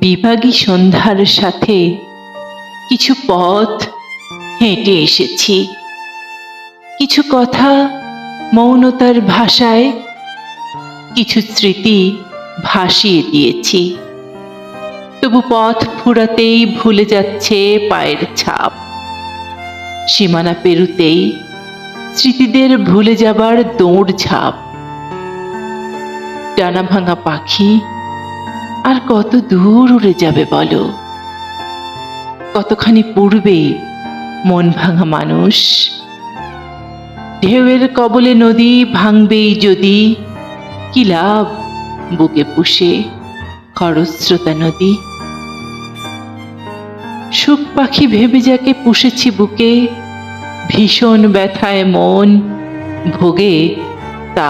বিভাগী সন্ধ্যার সাথে কিছু পথ হেঁটে এসেছি। কিছু কথা মৌনতার ভাষায়, কিছু স্মৃতি ভাসিয়ে দিয়েছি। তবু পথ ফুরাতেই ভুলে যাচ্ছে পায়ের ছাপ। সীমানা পেরুতেই স্মৃতিদের ভুলে যাবার দৌড় ঝাঁপ ডানা ভাঙা পাখি আর কত দূর উড়ে যাবে বলো? কতখানি পূর্বে মন ভাঙা মানুষ? ঢেউয়ের কবলে নদী ভাঙবেই যদি, কি লাভ বুকে পুষে খরস্রোতা নদী? সুখ পাখি ভেবে যাকে পুষেছি বুকে, ভীষণ ব্যথায় মন ভোগে